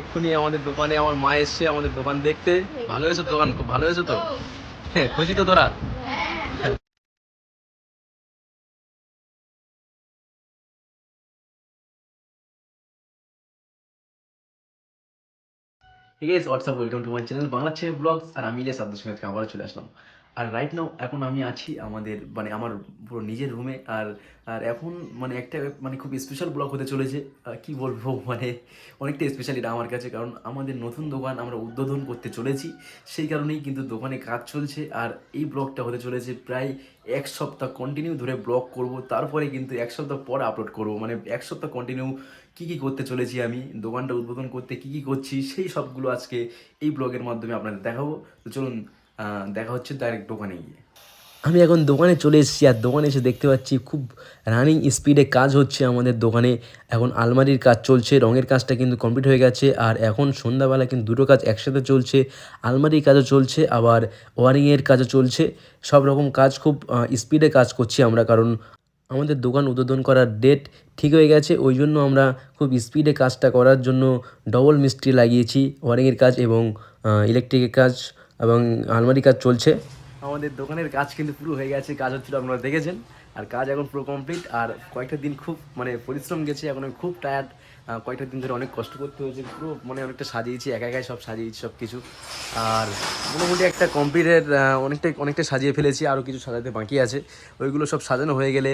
এক্ষুনি আমাদের দোকানে, আমার মা এসছে আমাদের দোকান দেখতে। ভালো হয়েছে দোকান? খুব ভালো হয়েছে তো? হ্যাঁ খুশি তো তোরা? ঠিক আছে WhatsApp welcome to my channel Bangla ছেলে ব্লগস আর আমি ইলিয়াস আব্দুল সমেতকে আবারও চলে আসলাম। আর রাইট নাও এখন আমি আছি আমাদের মানে আমার পুরো নিজের রুমে আর আর এখন মানে একটা মানে খুব স্পেশাল ব্লগ হতে চলেছে। কি বলব মানে অনেকটা স্পেশাল এটা আমার কাছে, কারণ আমাদের নতুন দোকান আমরা উদ্বোধন করতে চলেছি। সেই কারণেই কিন্তু দোকানে কাজ চলছে, আর এই ব্লগটা হতে চলেছে প্রায় এক সপ্তাহ কন্টিনিউ ধরে ব্লগ করব। তারপরে কিন্তু এক সপ্তাহ পর আপলোড করব। মানে এক সপ্তাহ কন্টিনিউ কি কি করতে চলেছি আমি, দোকানটা উদ্বোধন করতে কি কি করছি, সেই সবগুলো আজকে এই ব্লগের মাধ্যমে আপনাদের দেখাবো। তো চলুন দেখা হচ্ছে ডাইরেক্ট দোকানে গিয়ে। আমি এখন দোকানে চলে এসেছি আর দোকানে এসে দেখতে পাচ্ছি খুব রানিং স্পিডে কাজ হচ্ছে আমাদের দোকানে। এখন আলমারির কাজ চলছে, রঙের কাজটা কিন্তু কমপ্লিট হয়ে গেছে আর এখন সন্ধ্যাবেলা কিন্তু দুটো কাজ একসাথে চলছে। আলমারির কাজও চলছে, আবার ওয়ারিংয়ের কাজও চলছে। সব রকম কাজ খুব স্পিডে কাজ করছি আমরা কারণ আমাদের দোকান উদ্বোধন করার ডেট ঠিক হয়ে গেছে। ওই জন্য আমরা খুব স্পিডে কাজটা করার জন্য ডবল মিস্ত্রি লাগিয়েছি ওয়ারিংয়ের কাজ এবং ইলেকট্রিকের কাজ। এবং আলমারি কাজ চলছে। আমাদের দোকানের কাজ কিন্তু পুরো হয়ে গেছে, কাজ হচ্ছিল আপনারা দেখেছেন। আর কাজ এখন পুরো কমপ্লিট আর কয়েকটা দিন খুব মানে পরিশ্রম গেছে, এখন আমি খুব টায়ার্ড কয়েকটা দিন ধরে অনেক কষ্ট করতে হয়েছে, পুরো মানে অনেকটা সাজিয়েছি, একা একাই সব সাজিয়েছি সব কিছু আর মোটামুটি একটা কমপ্লিটের অনেকটা অনেকটা সাজিয়ে ফেলেছি, আরও কিছু সাজাতে বাকি আছে। ওইগুলো সব সাজানো হয়ে গেলে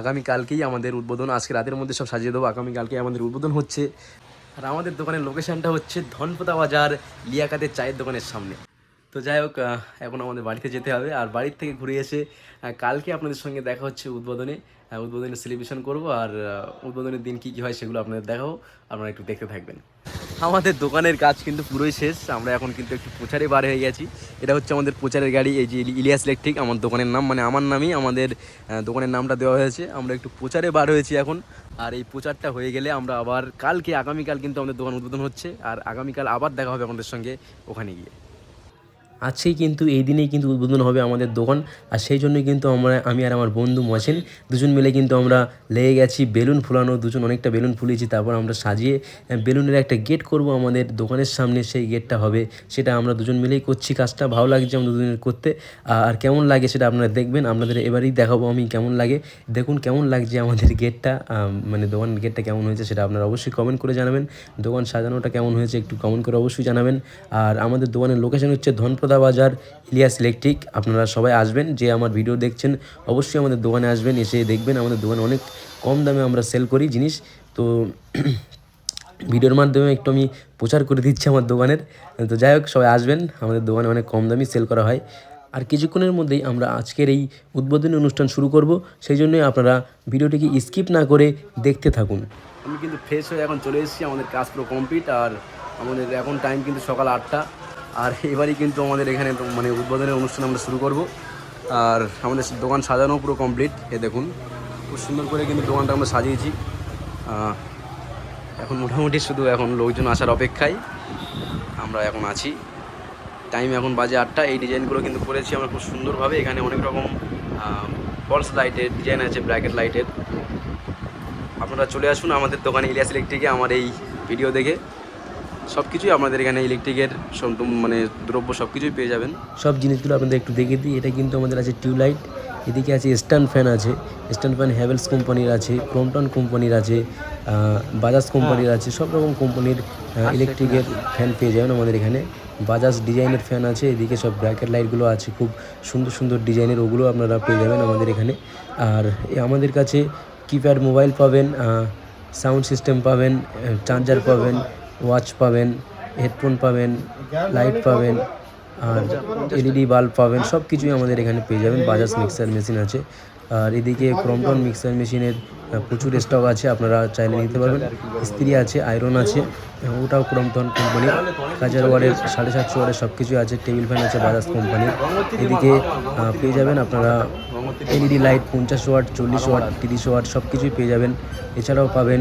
আগামীকালকেই আমাদের উদ্বোধন, আজকে রাতের মধ্যে সব সাজিয়ে দেবো, আগামীকালকেই আমাদের উদ্বোধন হচ্ছে। আর আমাদের দোকানের লোকেশানটা হচ্ছে ধনপতা বাজার, লিয়াকাতের চায়ের দোকানের সামনে। তো যাই হোক এখন আমাদের বাড়িতে যেতে হবে। আর বাড়ির থেকে ঘুরে এসে কালকে আপনাদের সঙ্গে দেখা হচ্ছে উদ্বোধনে। উদ্বোধনে সেলিব্রেশন করব আর উদ্বোধনের দিন কী কী হয় সেগুলো আপনাদের দেখাবো। আপনারা একটু দেখতে থাকবেন। আমাদের দোকানের কাজ কিন্তু পুরোই শেষ। আমরা এখন কিন্তু একটু প্রচারে বার হয়ে গেছি। এটা হচ্ছে আমাদের প্রচারের গাড়ি, এই যে ইলিয়াস ইলেকট্রিক আমার দোকানের নাম মানে আমার নামই, আমাদের দোকানের নামটা দেওয়া হয়েছে। আমরা একটু প্রচারে বার হয়েছি এখন। আর এই প্রচারটা হয়ে গেলে আমরা আবার কালকে, আগামীকাল কিন্তু আমাদের দোকান উদ্বোধন হচ্ছে। আর আগামীকাল আবার দেখা হবে আমাদের সঙ্গে ওখানে গিয়ে। আজকেই কিন্তু এই দিনেই কিন্তু উদ্বোধন হবে আমাদের দোকান। আর সেই জন্যই কিন্তু আমরা, আমি আর আমার বন্ধু মছেন দুজন মিলে কিন্তু আমরা লেগে গেছি বেলুন ফুলানো, দুজন অনেকটা বেলুন ফুলিয়েছি, তারপর আমরা সাজিয়ে বেলুনের একটা গেট করব আমাদের দোকানের সামনে, সেই গেটটা হবে। সেটা আমরা দুজন মিলেই করছি, কাজটা ভালো লাগছে আমাদের দুজনের করতে। আর কেমন লাগে সেটা আপনারা দেখবেন, আপনাদের এবারেই দেখাবো আমি কেমন লাগে। দেখুন কেমন লাগছে আমাদের গেটটা মানে দোকানের গেটটা কেমন হয়েছে সেটা আপনারা অবশ্যই কমেন্ট করে জানাবেন। দোকান সাজানোটা কেমন হয়েছে একটু কমেন্ট করে অবশ্যই জানাবেন। আর আমাদের দোকানের লোকেশন হচ্ছে ধনপদা বাজার ইলিয়াস ইলেকট্রিক। আপনারা সবাই আসবেন, যে আমার ভিডিও দেখছেন, অবশ্যই আমাদের দোকানে আসবেন, এসে দেখবেন। আমাদের দোকানে অনেক কম দামে আমরা সেল করি জিনিস। তো ভিডিওর মাধ্যমে একটু আমি প্রচার করে দিচ্ছি আমার দোকানের। তো যাই হোক, সবাই আসবেন। আমাদের দোকানে অনেক কম দামে সেল করা হয়। আর কিছুক্ষণের মধ্যেই আমরা আজকের এই উদ্বোধনী অনুষ্ঠান শুরু করব। সেই জন্যই আপনারা ভিডিওটিকে স্কিপ না করে দেখতে থাকুন। আমি কিন্তু ফ্রেশ হয়ে এখন চলে এসেছি। আমাদের কাজ পুরো কমপ্লিট আর আমাদের এখন টাইম কিন্তু সকাল আটটা। আর এবারই কিন্তু আমাদের এখানে মানে উদ্বোধনের অনুষ্ঠান আমরা শুরু করব। আর আমাদের দোকান সাজানো পুরো কমপ্লিট এ দেখুন, খুব সুন্দর করে কিন্তু দোকানটা আমরা সাজিয়েছি। এখন মোটামুটি শুধু এখন লোকজন আসার অপেক্ষায় আমরা এখন আছি। টাইম এখন বাজে আটটা। এই ডিজাইনগুলো কিন্তু করেছি আমরা খুব সুন্দরভাবে। এখানে অনেক রকম ফলস লাইটের ডিজাইন আছে ব্র্যাকেট লাইটের আপনারা চলে আসুন আমাদের দোকানে ইলিয়াস ইলেকট্রিকে, আমার এই ভিডিও দেখে। সব কিছুই আপনাদের এখানে ইলেকট্রিকের মানে দ্রব্য সব কিছুই পেয়ে যাবেন। সব জিনিসগুলো আপনাদের একটু দেখে দিই। এটা কিন্তু আমাদের আছে টিউবলাইট এদিকে আছে স্ট্যান্ড ফ্যান আছে স্ট্যান্ড ফ্যান হ্যাভেলস কোম্পানির আছে ক্রমটন কোম্পানির আছে বাজাজ কোম্পানির আছে সব রকম কোম্পানির ইলেকট্রিকের ফ্যান পেয়ে যাবেন আমাদের এখানে। বাজাজ ডিজাইনের ফ্যান আছে এদিকে সব ব্র্যাকেট লাইটগুলো আছে খুব সুন্দর সুন্দর ডিজাইনের ওগুলো আপনারা পেয়ে যাবেন আমাদের এখানে। আর আমাদের কাছে কিপ্যাড মোবাইল পাবেন সাউন্ড সিস্টেম পাবেন চার্জার পাবেন ওয়াচ পাবেন, হেডফোন পাবেন, লাইট পাবেন, আর এলইডি বাল্ব পাবেন সব কিছুই আমাদের এখানে পেয়ে যাবেন। বাজাজ মিক্সার মেশিন আছে। আর এদিকে ক্রমটন মিক্সার মেশিনের প্রচুর স্টক আছে, আপনারা চাইলে নিতে পারবেন। ইস্ত্রি আছে আয়রন আছে ওটাও ক্রমটন কোম্পানির হাজার ওয়ার্ডের সাড়ে সাতশো ওয়ার্ডের সব কিছুই আছে টেবিল ফ্যান আছে বাজাজ কোম্পানির এদিকে পেয়ে যাবেন আপনারা এলইডি লাইট পঞ্চাশ ওয়াট, চল্লিশ ওয়াট, তিরিশ ওয়াট সব কিছুই পেয়ে যাবেন। এছাড়াও পাবেন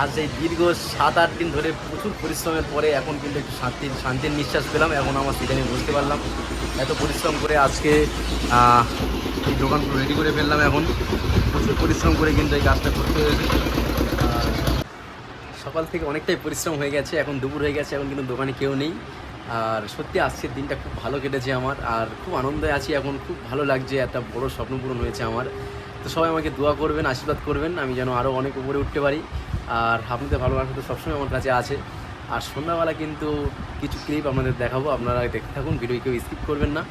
আজ সেই দীর্ঘ সাত আট দিন ধরে প্রচুর পরিশ্রমের পরে এখন কিন্তু একটু শান্তির শান্তির নিঃশ্বাস পেলাম এখন আমার সিজনে বুঝতে পারলাম। এত পরিশ্রম করে আজকে এই দোকান রেডি করে ফেললাম এখন। প্রচুর পরিশ্রম করে কিন্তু এই কাজটা করতে হয়েছে। আর সকাল থেকে অনেকটাই পরিশ্রম হয়ে গেছে, এখন দুপুর হয়ে গেছে, এখন কিন্তু দোকানে কেউ নেই। আর সত্যি আজকের দিনটা খুব ভালো কেটেছে আমার, আর খুব আনন্দে আছি এখন, খুব ভালো লাগছে, একটা বড় স্বপ্ন পূরণ হয়েছে আমার। তো সবাই আমাকে দোয়া করবেন, আশীর্বাদ করবেন, আমি যেন আরও অনেক উপরে উঠতে পারি। আর আপনাদের ভালোবাসা তো সবসময় আমার কাছে আছে। আর সন্ধ্যাবেলা কিন্তু কিছু ক্লিপ আপনাদের দেখাবো আপনারা দেখতে থাকুন ভিডিও কেউ স্কিপ করবেন না।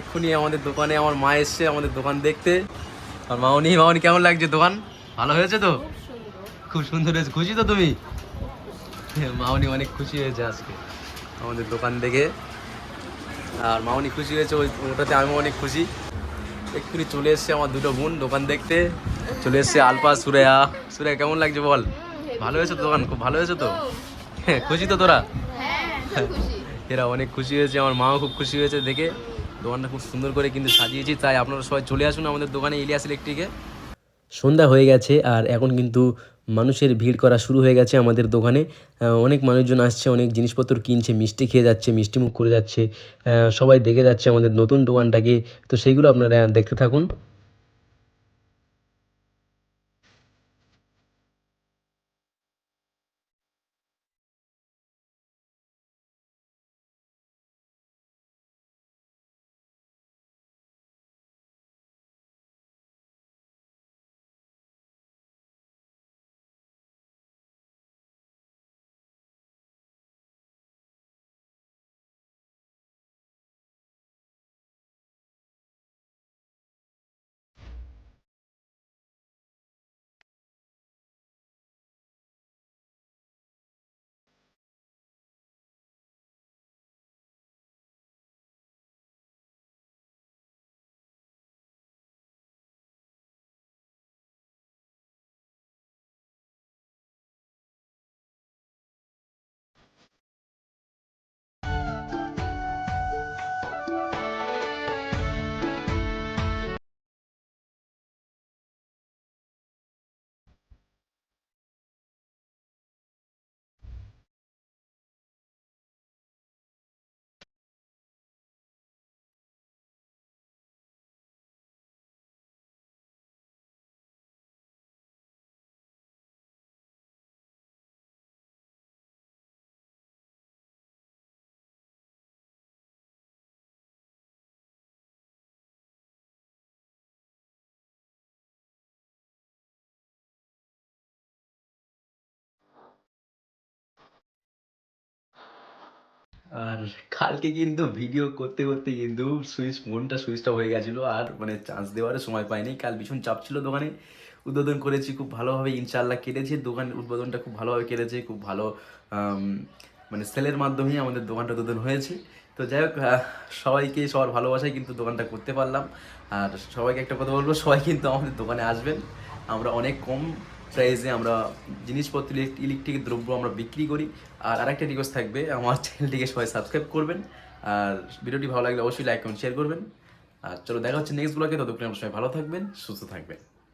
এক্ষুনি আমাদের দোকানে আমার মা এসছে আমাদের দোকান দেখতে। আর মামনি মামনি কেমন লাগছে দোকান? ভালো হয়েছে তো? খুব সুন্দর। হয়েছে। খুশি তো তুমি? মামনি অনেক খুশি হয়েছে আজকে আমাদের দোকান দেখে। আর মামনি খুশি হয়েছে ওই ওটাতে আমিও অনেক খুশি। এক্ষুনি চলে এসছে আমার দুটো বোন দোকান দেখতে। চলে এসছে আলপা সুরেয়া। সুরেয়া, কেমন লাগছে বল? ভালো হয়েছে দোকান? খুব ভালো হয়েছে তো? হ্যাঁ খুশি তো তোরা? এরা অনেক খুশি হয়েছে, আমার মাও খুব খুশি হয়েছে দেখে। দোকানটা খুব সুন্দর করে কিন্তু সাজিয়েছি, তাই আপনারা সবাই চলে আসুন আমাদের দোকানে, ইলিয়াস ইলেকট্রিকে। সন্ধ্যা হয়ে গেছে আর এখন কিন্তু মানুষের ভিড় করা শুরু হয়ে গেছে আমাদের দোকানে। অনেক মানুষজন আসছে, অনেক জিনিসপত্র কিনছে, মিষ্টি খেয়ে যাচ্ছে, মিষ্টি মুখ করে যাচ্ছে সবাই দেখে যাচ্ছে আমাদের নতুন দোকানটাকে। তো সেইগুলো আপনারা দেখতে থাকুন। আর কালকে কিন্তু ভিডিও করতে করতে কিন্তু সুইচ ফোনটা সুইচ হয়ে গেছিল আর মানে চান্স দেওয়ার সময় পাইনি। কাল ভীষণ চাপ ছিল দোকানে। উদ্বোধন করেছি খুব ভালোভাবে ইনশাল্লাহ কেটেছে। দোকান উদ্বোধনটা খুব ভালোভাবে কেটেছে, খুব ভালো মানে সেলের মাধ্যমেই আমাদের দোকানটা উদ্বোধন হয়েছে। তো যাই হোক সবাইকে সবার ভালোবাসায় কিন্তু দোকানটা করতে পারলাম। আর সবাইকে একটা কথা বলব, সবাই কিন্তু আমাদের দোকানে আসবেন। আমরা অনেক কম প্রাইসে আমরা জিনিসপত্র ইলেকট্রিক দ্রব্য আমরা বিক্রি করি। আর আরেকটা রিকোয়েস্ট থাকবে, আমার চ্যানেলটিকে সবাই সাবস্ক্রাইব করবেন। আর ভিডিওটি ভালো লাগলে অবশ্যই লাইক কমেন্ট শেয়ার করবেন। আর চলো, দেখা হচ্ছে নেক্সট ব্লগে ততক্ষণ আমার সবাই ভালো থাকবেন, সুস্থ থাকবেন।